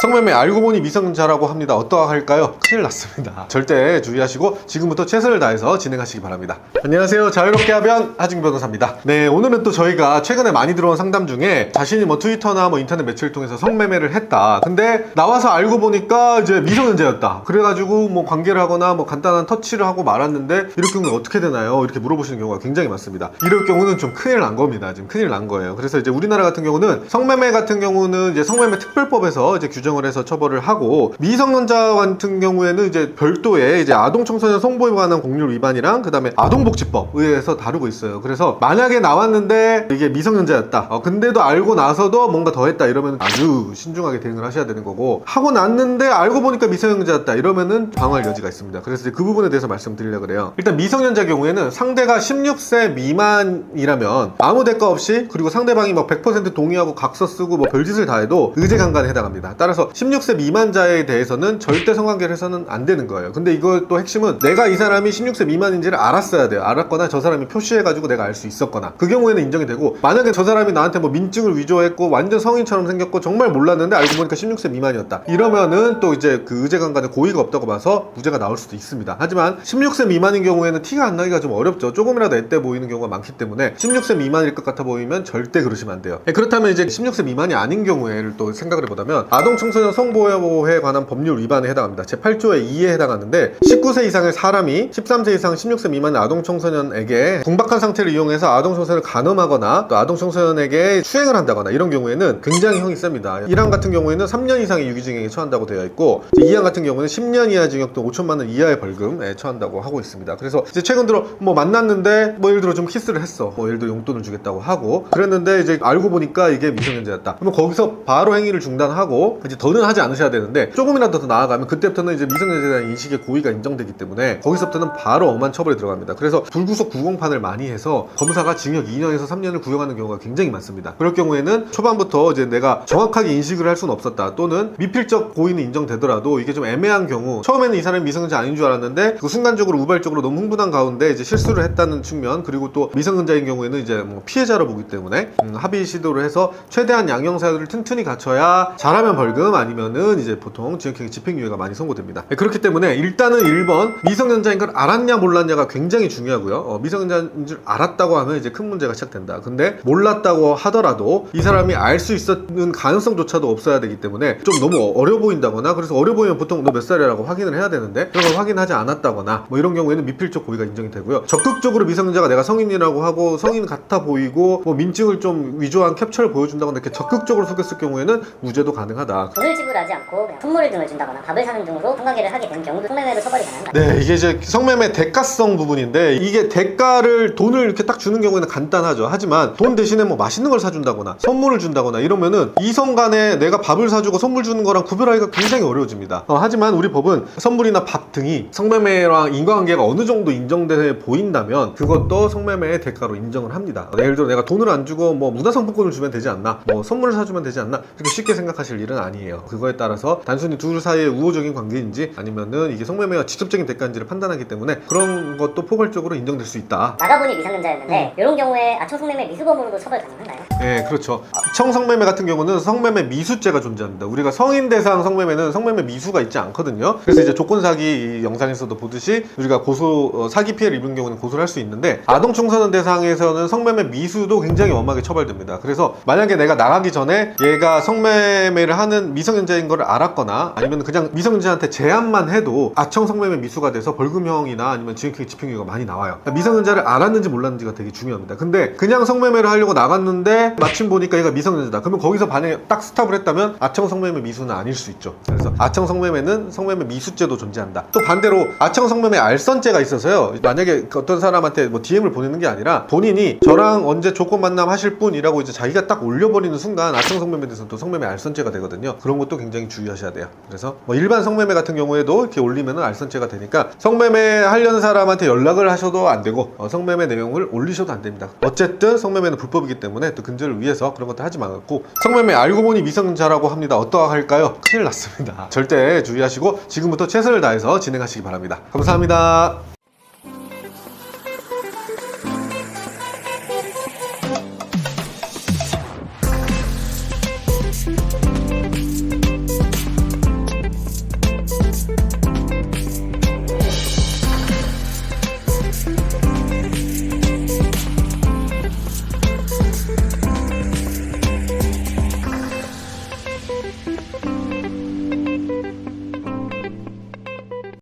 성매매 알고 보니 미성년자라고 합니다. 어떠할까요? 큰일 났습니다. 절대 주의하시고 지금부터 최선을 다해서 진행하시기 바랍니다. 안녕하세요. 자유롭게 하변 하진 변호사입니다. 네, 오늘은 또 저희가 최근에 많이 들어온 상담 중에 자신이 뭐 트위터나 뭐 인터넷 매체를 통해서 성매매를 했다. 근데 나와서 알고 보니까 이제 미성년자였다. 그래가지고 뭐 관계를 하거나 뭐 간단한 터치를 하고 말았는데 이럴 경우는 어떻게 되나요? 이렇게 물어보시는 경우가 굉장히 많습니다. 이럴 경우는 좀 큰일 난 겁니다. 지금 큰일 난 거예요. 그래서 이제 우리나라 같은 경우는 성매매 같은 경우는 이제 성매매 특별법에서 이제 규정 을 해서 처벌을 하고 미성년자 같은 경우에는 이제 별도의 이제 아동 청소년 성보호에 관한 공률 위반이랑 그다음에 아동복지법 의해서 다루고 있어요. 그래서 만약에 나왔는데 이게 미성년자였다. 어, 근데도 알고 나서도 뭔가 더 했다 이러면 아주 신중하게 대응을 하셔야 되는 거고 하고 났는데 알고 보니까 미성년자였다 이러면은 방어할 여지가 있습니다. 그래서 그 부분에 대해서 말씀드리려고 그래요. 일단 미성년자 경우에는 상대가 16세 미만이라면 아무 대가 없이 그리고 상대방이 막 100% 동의하고 각서 쓰고 뭐 별짓을 다 해도 의제 강간에 해당합니다. 따라서 16세 미만자에 대해서는 절대 성관계를 해서는 안 되는 거예요. 근데 또 핵심은 내가 이 사람이 16세 미만인지를 알았어야 돼요. 알았거나 저 사람이 표시해가지고 내가 알 수 있었거나 그 경우에는 인정이 되고 만약에 저 사람이 나한테 뭐 민증을 위조했고 완전 성인처럼 생겼고 정말 몰랐는데 알고 보니까 16세 미만이었다. 이러면은 또 이제 그 의제 강간에 고의가 없다고 봐서 무죄가 나올 수도 있습니다. 하지만 16세 미만인 경우에는 티가 안 나기가 좀 어렵죠. 조금이라도 앳돼 보이는 경우가 많기 때문에 16세 미만일 것 같아 보이면 절대 그러시면 안 돼요. 네, 그렇다면 이제 16세 미만이 아닌 경우에를 또 생각을 해보자면 아동 청 소년 성보호에 관한 법률 위반에 해당합니다. 제 8조의 2에 해당하는데 19세 이상의 사람이 13세 이상 16세 미만의 아동 청소년에게 궁박한 상태를 이용해서 아동 청소년을 간음하거나 또 아동 청소년에게 추행을 한다거나 이런 경우에는 굉장히 형이 셉니다. 1항 같은 경우에는 3년 이상의 유기징역에 처한다고 되어 있고 2항 같은 경우는 10년 이하 징역 또 5천만 원 이하의 벌금에 처한다고 하고 있습니다. 그래서 이제 최근 들어 뭐 만났는데 뭐 예를 들어 좀 키스를 했어. 뭐 예를 들어 용돈을 주겠다고 하고 그랬는데 이제 알고 보니까 이게 미성년자였다. 그러면 거기서 바로 행위를 중단하고 이제 더는 하지 않으셔야 되는데 조금이라도 더 나아가면 그때부터는 이제 미성년자에 대한 인식의 고의가 인정되기 때문에 거기서부터는 바로 엄한 처벌에 들어갑니다. 그래서 불구속 구공판을 많이 해서 검사가 징역 2년에서 3년을 구형하는 경우가 굉장히 많습니다. 그럴 경우에는 초반부터 이제 내가 정확하게 인식을 할 수는 없었다. 또는 미필적 고의는 인정되더라도 이게 좀 애매한 경우 처음에는 이 사람이 미성년자 아닌 줄 알았는데 그 순간적으로 우발적으로 너무 흥분한 가운데 이제 실수를 했다는 측면 그리고 또 미성년자인 경우에는 이제 뭐 피해자로 보기 때문에 음, 합의 시도를 해서 최대한 양형 사유를 튼튼히 갖춰야 잘하면 벌금 아니면은 이제 보통 지역형의 집행유예가 많이 선고됩니다. 네, 그렇기 때문에 일단은 1번 미성년자인 걸 알았냐 몰랐냐가 굉장히 중요하고요. 어, 미성년자인 줄 알았다고 하면 이제 큰 문제가 시작된다. 근데 몰랐다고 하더라도 이 사람이 알 수 있었는 가능성조차도 없어야 되기 때문에 좀 너무 어려 보인다거나 그래서 어려 보이면 보통 너 몇 살이라고 확인을 해야 되는데 그런 걸 확인하지 않았다거나 뭐 이런 경우에는 미필적 고의가 인정이 되고요. 적극적으로 미성년자가 내가 성인이라고 하고 성인 같아 보이고 뭐 민증을 좀 위조한 캡처를 보여준다거나 이렇게 적극적으로 속였을 경우에는 무죄도 가능하다. 돈을 지불하지 않고 그냥 선물 등을 준다거나 밥을 사는 등으로 성관계를 하게 된 경우도 성매매로 처벌이 가능합니다. 네, 이게 이제 성매매 대가성 부분인데 이게 대가를 돈을 이렇게 딱 주는 경우에는 간단하죠. 하지만 돈 대신에 뭐 맛있는 걸 사준다거나 선물을 준다거나 이러면은 이성 간에 내가 밥을 사주고 선물 주는 거랑 구별하기가 굉장히 어려워집니다. 어, 하지만 우리 법은 선물이나 밥 등이 성매매랑 인과관계가 어느 정도 인정돼 보인다면 그것도 성매매의 대가로 인정을 합니다. 예를 들어 내가 돈을 안 주고 뭐 문화상품권을 주면 되지 않나, 뭐 선물을 사주면 되지 않나 그렇게 쉽게 생각하실 일은 아니에요. 그거에 따라서 단순히 둘 사이의 우호적인 관계인지 아니면은 이게 성매매가 직접적인 대가인지를 판단하기 때문에 그런 것도 포괄적으로 인정될 수 있다. 나가보니 미성년자였는데 이런 경우에 아청 성매매 미수범으로도 처벌 가능한가요? 네, 그렇죠. 청 성매매 같은 경우는 성매매 미수죄가 존재합니다. 우리가 성인 대상 성매매는 성매매 미수가 있지 않거든요. 그래서 이제 조건 사기 이 영상에서도 보듯이 우리가 고소 어, 사기 피해를 입은 경우는 고소를 할 수 있는데 아동 청소년 대상에서는 성매매 미수도 굉장히 엄하게 처벌됩니다. 그래서 만약에 내가 나가기 전에 얘가 성매매를 하는 미성년자인 걸 알았거나 아니면 그냥 미성년자한테 제안만 해도 아청 성매매 미수가 돼서 벌금형이나 아니면 지역형 집행유예가 많이 나와요. 그러니까 미성년자를 알았는지 몰랐는지가 되게 중요합니다. 근데 그냥 성매매를 하려고 나갔는데 마침 보니까 얘가 미성년자다. 그러면 거기서 반에 딱 스탑을 했다면 아청 성매매 미수는 아닐 수 있죠. 그래서 아청 성매매는 성매매 미수죄도 존재한다. 또 반대로 아청 성매매 알선죄가 있어서요. 만약에 그 어떤 사람한테 뭐 DM을 보내는 게 아니라 본인이 저랑 언제 조건 만남 하실 분이라고 이제 자기가 딱 올려버리는 순간 아청 성매매에 대해서는 또 성매매 알선죄가 되거든요. 그런 것도 굉장히 주의하셔야 돼요. 그래서 뭐 일반 성매매 같은 경우에도 이렇게 올리면은 알선죄가 되니까 성매매 하려는 사람한테 연락을 하셔도 안 되고 어, 성매매 내용을 올리셔도 안 됩니다. 어쨌든 성매매는 불법이기 때문에 또 근 절을 위해서 그런 것도 하지 말고 성매매 알고 보니 미성자라고 합니다. 어떠할까요? 큰일 났습니다. 절대 주의하시고 지금부터 최선을 다해서 진행하시기 바랍니다. 감사합니다.